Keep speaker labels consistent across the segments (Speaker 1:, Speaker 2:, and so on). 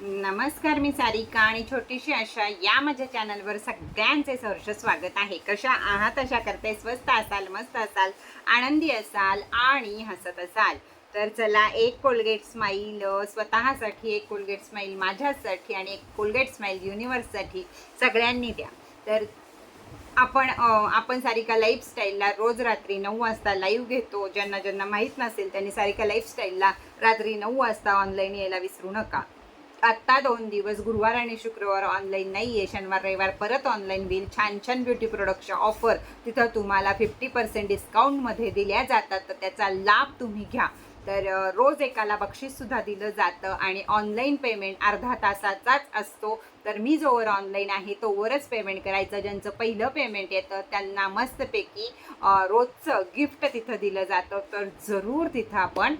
Speaker 1: नमस्कार मी सारिका आणि छोटीशी आशा या माझ्या चॅनलवर सगळ्यांचे सहर्ष स्वागत आहे. कशा आहात? अशा करते. स्वस्त असाल मस्त असाल आनंदी असाल आणि हसत असाल. तर चला एक कोलगेट स्माईल स्वतःसाठी एक कोलगेट स्माईल माझ्यासाठी आणि एक कोलगेट स्माईल युनिवर्ससाठी सगळ्यांनी द्या. तर आपण आपण सारिका लाईफस्टाईलला रोज रात्री नऊ वाजता लाईव्ह घेतो. ज्यांना ज्यांना माहीत नसेल त्यांनी सारिका लाईफस्टाईलला रात्री नऊ वाजता ऑनलाईन यायला विसरू नका. आत्ता दोन दिवस गुरुवार आणि शुक्रवार ऑनलाईन नाही आहे शनिवार रविवार परत ऑनलाईन होईल छान छान ब्युटी प्रोडक्टच्या ऑफर तिथं तुम्हाला फिफ्टी पर्सेंट डिस्काउंटमध्ये दिल्या जातात. तर त्याचा लाभ तुम्ही घ्या. तर रोज एकाला बक्षीससुद्धा दिलं जातं आणि ऑनलाईन पेमेंट अर्धा तासाचाच असतो. तर मी जोवर ऑनलाईन आहे तोवरच पेमेंट करायचं. ज्यांचं पहिलं पेमेंट येतं त्यांना मस्तपैकी रोजचं गिफ्ट तिथं दिलं जातं. तर जरूर तिथं आपण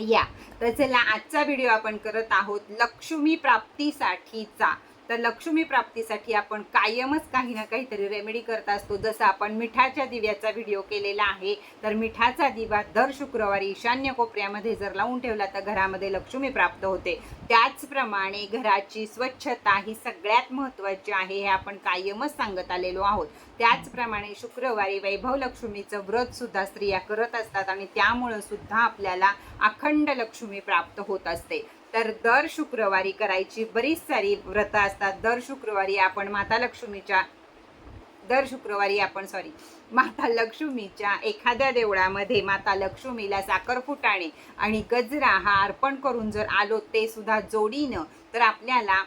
Speaker 1: या. तर चला आजचा व्हिडिओ आपण करत आहोत लक्ष्मी प्राप्तीसाठीचा. तर लक्ष्मी प्राप्तीसाठी आपण कायमच काही ना काहीतरी रेमेडी करत असतो. जसं आपण मिठाच्या दिव्याचा व्हिडिओ केलेला आहे तर मिठाचा दिवा दर शुक्रवारी ईशान्य कोपऱ्यामध्ये जर लावून ठेवला तर घरामध्ये लक्ष्मी प्राप्त होते. त्याचप्रमाणे घराची स्वच्छता ही सगळ्यात महत्त्वाची आहे हे आपण कायमच सांगत आलेलो आहोत. त्याचप्रमाणे शुक्रवारी वैभव लक्ष्मीचं व्रत सुद्धा स्त्रिया करत असतात आणि त्यामुळं सुद्धा आपल्याला अखंड लक्ष्मी प्राप्त होत असते. तर दर शुक्रवारी करायची बरीच सारी व्रतं असतात. दर शुक्रवारी आपण माता लक्ष्मीच्या दर शुक्रवारी आपण सॉरी माता लक्ष्मीच्या एखाद्या देवळामध्ये माता लक्ष्मीला साखर फुटाणे आणि गजरा हा अर्पण करून जर आलो ते सुद्धा जोडीनं तर आपल्याला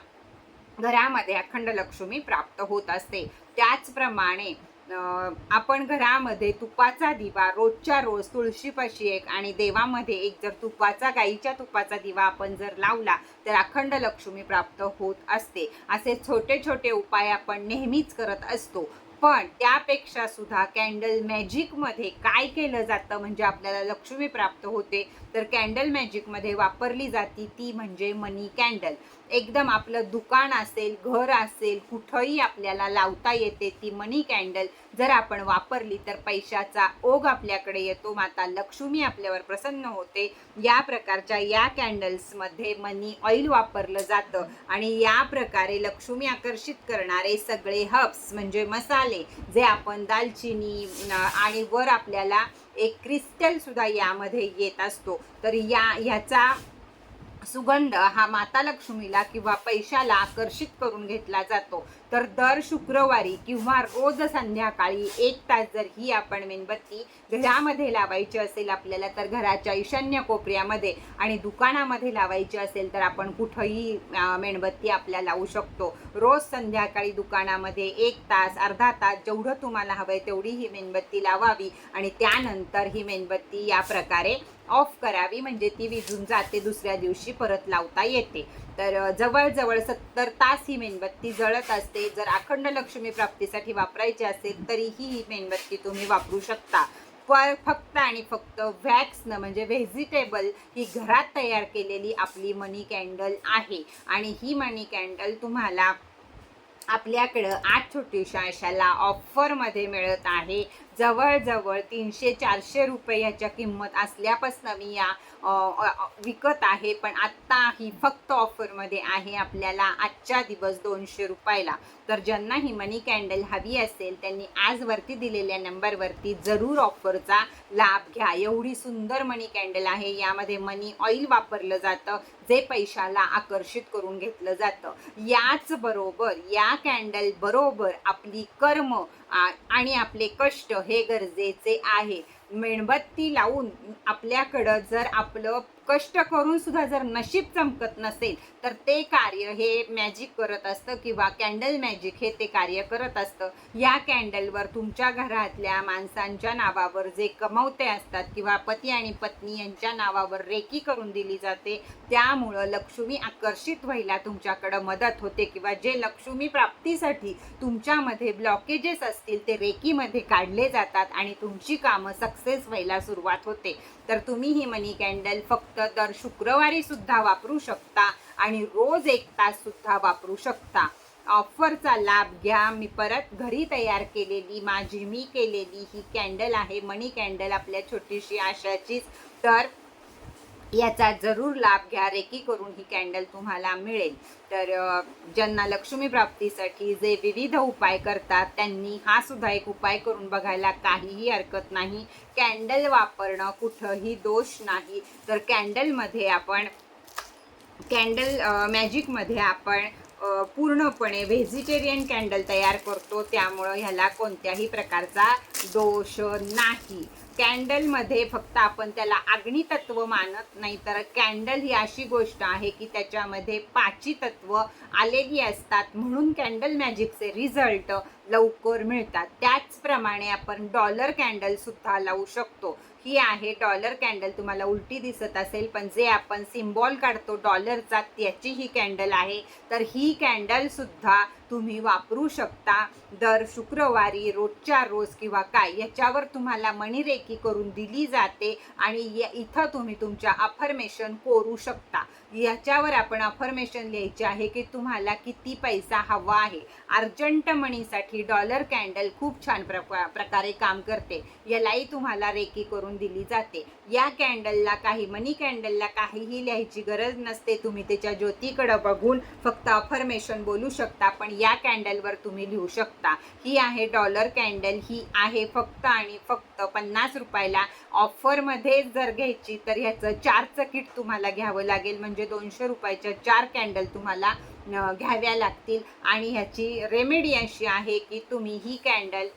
Speaker 1: घरामध्ये अखंड लक्ष्मी प्राप्त होत असते. त्याचप्रमाणे आपण घरामध्ये तुपाचा दिवा रोजच्या रोज तुळशीपाशी एक आणि देवामध्ये एक जर तुपाचा गाईच्या तुपाचा दिवा आपण जर लावला तर अखंड लक्ष्मी प्राप्त होत असते. असे छोटे छोटे उपाय आपण नेहमीच करत असतो. पण त्यापेक्षा सुद्धा कॅन्डल मॅजिकमध्ये काय केलं जातं म्हणजे आपल्याला लक्ष्मी प्राप्त होते तर कॅन्डल मॅजिकमध्ये वापरली जाती ती म्हणजे मनी कॅन्डल. एकदम आपलं दुकान असेल घर असेल कुठंही आपल्याला लावता येते ती मनी कॅन्डल जर आपण वापरली तर पैशाचा ओघ आपल्याकडे येतो. माता लक्ष्मी आपल्यावर प्रसन्न होते. या प्रकारच्या या कॅन्डल्समध्ये मनी ऑइल वापरलं जातं. आणि या प्रकारे लक्ष्मी आकर्षित करणारे सगळे हब्स म्हणजे मसाले जे आपण दालचिनी आणि वर आपल्याला एक क्रिस्टल सुद्धा यामध्ये येत असतो. तर या ह्याचा सुगंध हा माता लक्ष्मीला किंवा पैशाला आकर्षित करून घेतला जातो. तर दर शुक्रवारी किंवा रोज संध्याकाळी एक तास जर ही आपण मेणबत्ती घरामध्ये लावायची असेल आपल्याला तर घराच्या ईशान्य कोपऱ्यामध्ये आणि दुकानामध्ये लावायची असेल तर आपण कुठंही मेणबत्ती आपल्या लावू शकतो. रोज संध्याकाळी दुकानामध्ये एक तास अर्धा तास जेवढं तुम्हाला हवंय तेवढी ही मेणबत्ती लावावी आणि त्यानंतर ही मेणबत्ती या प्रकारे ऑफ करावी म्हणजे ती विझून जाते दुसऱ्या दिवशी परत लावता येते. तर जवळजवळ सत्तर तास ही मेणबत्ती जळत असते. जर अखंड लक्ष्मी प्राप्तीसाठी वापरायची असेल तरीही ही मेणबत्ती तुम्ही वापरू शकता. पर फक्त आणि फक्त व्हॅक्सनं म्हणजे व्हेजिटेबल ही घरात तयार केलेली आपली मनी कॅन्डल आहे. आणि ही मनी कॅन्डल तुम्हाला आपल्याकडं आठ छोटीशा अशाला ऑफरमध्ये मिळत आहे. जवळजवळ तीनशे चारशे रुपये याच्या किंमत असल्यापासून मी या विकत आहे. पण आत्ता ही फक्त ऑफरमध्ये आहे आपल्याला आजच्या दिवस दोनशे रुपयाला. तर ज्यांना ही मनी कॅन्डल हवी असेल त्यांनी आजवरती दिलेल्या नंबरवरती जरूर ऑफरचा लाभ घ्या. एवढी सुंदर मनी कॅन्डल आहे. यामध्ये मनी ऑइल वापरलं जातं. जे पैशाला आकर्षित करून घेतलं जातं याच बरोबर या कॅन्डल बरोबर आपली कर्म आणि आपले कष्ट हे गरजेचे आहे. मेणबत्ती लावून आपल्याकडं जर आपलं कष्ट करून सुद्धा जर नशीब चमकत नसेल तर ते कार्य हे मॅजिक करत असतं किंवा कॅन्डल मॅजिक हे ते कार्य करत असतं. या कॅन्डलवर तुमच्या घरातल्या माणसांच्या नावावर जे कमवते असतात किंवा पती आणि पत्नी यांच्या नावावर रेकी करून दिली जाते त्यामुळं लक्ष्मी आकर्षित व्हायला तुमच्याकडं मदत होते किंवा जे लक्ष्मी प्राप्तीसाठी तुमच्यामध्ये ब्लॉकेजेस असतील ते रेकीमध्ये काढले जातात आणि तुमची कामं सक्सेस व्हायला सुरुवात होते. तर तुम्ही ही मनी कॅन्डल फक्त दर शुक्रवारी सुद्धा वापरू शकता आणि रोज एक तास सुद्धा वापरू शकता. ऑफरचा लाभ घ्या. मी परत घरी तयार केलेली माझी मी केलेली ही कॅन्डल आहे. मनी कॅन्डल आपल्या छोटीशी आशाचीच. तर याचा जरूर लाभ घ्या. रेकी करून ही कॅन्डल तुम्हाला मिळेल. तर ज्यांना लक्ष्मी प्राप्तीसाठी जे विविध उपाय करतात त्यांनी हा सुद्धा एक उपाय करून बघायला काहीही हरकत नाही. कॅन्डल वापरणं कुठंही दोष नाही. तर कॅन्डलमध्ये आपण कॅन्डल मॅजिकमध्ये आपण पूर्णपणे व्हेजिटेरियन कॅन्डल तयार करतो. त्यामुळं ह्याला कोणत्याही प्रकारचा दोष नाही. कॅन्डलमध्ये फक्त आपण त्याला अग्नी तत्व मानत नाही तर कॅन्डल ही अशी गोष्ट आहे की त्याच्यामध्ये पाची तत्व आलेली असतात. म्हणून कॅन्डल मॅजिकचे रिझल्ट लवकर मिळतात. त्याचप्रमाणे आपण डॉलर कॅन्डल सुद्धा लावू शकतो. ही आहे डॉलर कॅन्डल. तुम्हाला उलटी दिसत असेल पण जे आपण सिम्बॉल काढतो डॉलरचा त्याची ही कॅन्डल आहे. तर ही कॅन्डल सुद्धा तुम्ही वापरू शकता दर शुक्रवारी रोजच्या रोज किंवा काय. याच्यावर तुम्हाला मणिरेखी करून दिली जाते आणि इथं तुम्ही तुमच्या अफर्मेशन कोरू शकता. याच्यावर आपण अफर्मेशन लिहायचे आहे की तुम्हाला किती पैसा हवा आहे. अर्जंट मणीसाठी डॉलर कॅन्डल खूप छान प्रका- प्रकारे काम करते. यालाही तुम्हाला रेकी करून दिली जाते. या कॅन्डलला काही मनी कॅन्डलला काहीही लिहायची गरज नसते. तुम्ही त्याच्या ज्योतीकडं बघून फक्त अफर्मेशन बोलू शकता पण या कॅन्डलवर तुम्ही लिहू शकता. ही आहे डॉलर कॅन्डल ही आहे फक्त आणि फक्त पन्नास रुपयाला. ऑफरमध्ये जर घ्यायची तर ह्याचं चारचं किट तुम्हाला घ्यावं लागेल. म्हणजे म्हणजे दोनशे रुपयाच्या चार कॅन्डल तुम्हाला घ्याव्या लागतील. आणि ह्याची रेमेडी अशी आहे की तुम्ही ही कॅन्डल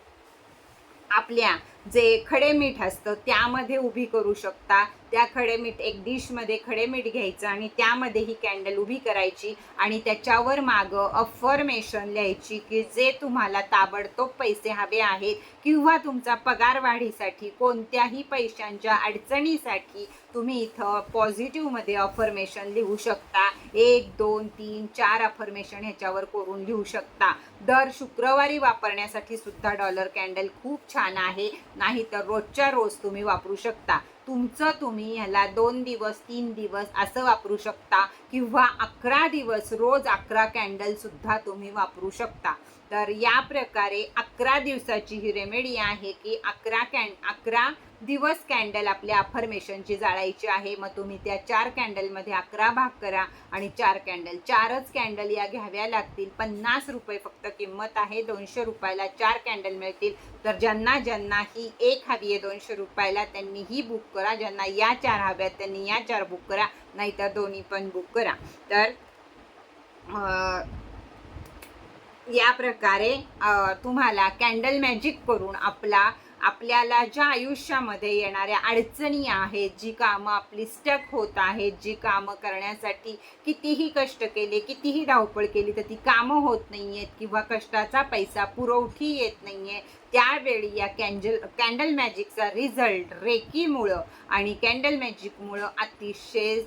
Speaker 1: आपल्या जे खडे मीठ असतं त्यामध्ये उभी करू शकता. त्या खडे मीठ एक डिशमध्ये खडे मीठ घ्यायचं आणि त्यामध्ये ही कॅन्डल उभी करायची आणि त्याच्यावर मागं अफर्मेशन लिहायची की जे तुम्हाला ताबडतोब पैसे हवे आहेत किंवा तुमचा पगार वाढीसाठी कोणत्याही पैशांच्या अडचणीसाठी तुम्ही इथं पॉझिटिव्हमध्ये अफर्मेशन लिहू शकता. एक दोन तीन चार अफर्मेशन ह्याच्यावर करून लिहू शकता. दर शुक्रवारी वापरण्यासाठी सुद्धा डॉलर कॅन्डल खूप छान आहे. नाही तर रोजच्या रोज तुम्ही वापरू शकता. तुमचं तुम्ही ह्याला दोन दिवस तीन दिवस असं वापरू शकता. किंवा अकरा दिवस रोज अकरा कॅन्डलसुद्धा तुम्ही वापरू शकता. तर या प्रकारे अकरा दिवसाची ही रेमेडी आहे की अकरा कॅन अकरा दिवस कॅन्डल आपल्या अफर्मेशनची जाळायची आहे. मग तुम्ही त्या चार कॅन्डलमध्ये अकरा भाग करा आणि चार कॅन्डल चारच कॅन्डल या घ्याव्या लागतील. पन्नास रुपये फक्त किंमत आहे दोनशे रुपयाला चार कॅन्डल मिळतील. तर ज्यांना ज्यांना ही एक हवी आहे दोनशे रुपयाला त्यांनी ही बुक करा. ज्यांना या चार हव्यात त्यांनी या चार बुक करा. नाहीतर दोन्ही पण बुक करा. तर या प्रकारे तुम्हाला कॅन्डल मॅजिक करून आपला आपल्याला ज्या आयुष्यामध्ये येणाऱ्या अडचणी आहेत जी कामं आपली स्टक होत आहेत जी कामं करण्यासाठी कितीही कष्ट केले कितीही धावपळ केली तर ती कामं होत नाही आहेत किंवा कष्टाचा पैसा पुरवठी येत नाही आहे त्यावेळी या कॅन्जल कॅन्डल मॅजिकचा रिझल्ट रेकीमुळं आणि कॅन्डल मॅजिकमुळं अतिशय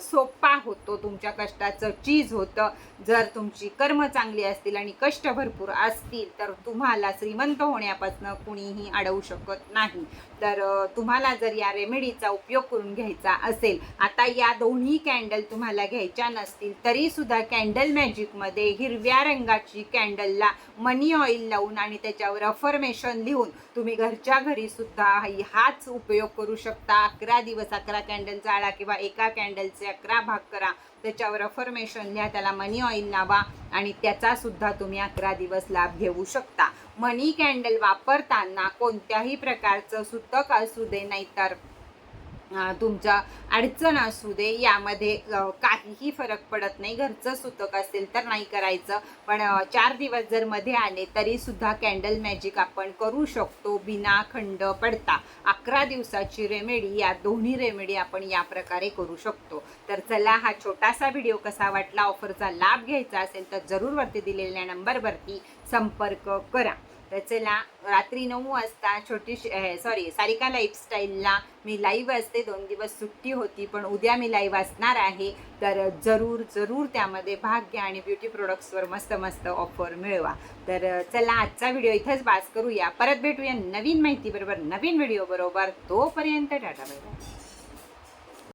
Speaker 1: सोपा होतो. तुमच्या कष्टाचं चीज होतं. जर तुमची कर्म चांगली असतील आणि कष्ट भरपूर असतील तर तुम्हाला श्रीमंत होण्यापासून कुणीही अडवू शकत नाही. तर तुम्हाला जर या रेमेडीचा उपयोग करून घ्यायचा असेल आता या दोन्ही कॅन्डल तुम्हाला घ्यायच्या नसतील तरीसुद्धा कॅन्डल मॅजिकमध्ये हिरव्या रंगाची कॅन्डलला मनी ऑइल लावून आणि त्याच्यावर इन्फॉर्मेशन लिहून तुम्ही घरच्या घरी सुद्धा हाच उपयोग करू शकता. अकरा दिवस अकरा कॅन्डल जाळा किंवा एका कॅन्डलचे अकरा भाग करा. त्याच्यावर अफर्मेशन लिहा त्याला मनी ऑइल लावा आणि त्याचा सुद्धा तुम्ही अकरा दिवस लाभ घेऊ शकता. मनी कॅन्डल वापरताना कोणत्याही प्रकारचं सुतक असू दे नाहीतर तुमच्या अडचण असू दे यामध्ये काहीही फरक पडत नाही. घरचं सुतक असेल तर नाही करायचं. पण चार दिवस जर मध्ये आले तरी सुद्धा कॅन्डल मॅजिक आपण करू शकतो बिना खंड पडता. अकरा दिवसाची रेमेडी या दोन्ही रेमेडी आपण या प्रकारे करू शकतो. तर चला हा छोटासा व्हिडिओ कसा वाटला ऑफरचा लाभ घ्यायचा असेल तर जरूर वरती दिलेल्या नंबरवरती संपर्क करा. चला रात्री नऊ वाजता छोटीशी सॉरी सारिका लाईफस्टाईलला मी लाईव्ह असते. दोन दिवस सुट्टी होती पण उद्या मी लाईव्ह असणार आहे. तर जरूर जरूर त्यामध्ये भाग घ्या आणि ब्युटी प्रोडक्ट्सवर मस्त मस्त ऑफर मिळवा. तर चला आजचा व्हिडिओ इथंच बास करूया. परत भेटूया नवीन माहितीबरोबर नवीन व्हिडिओ बरोबर. तोपर्यंत टाटा बाय बाय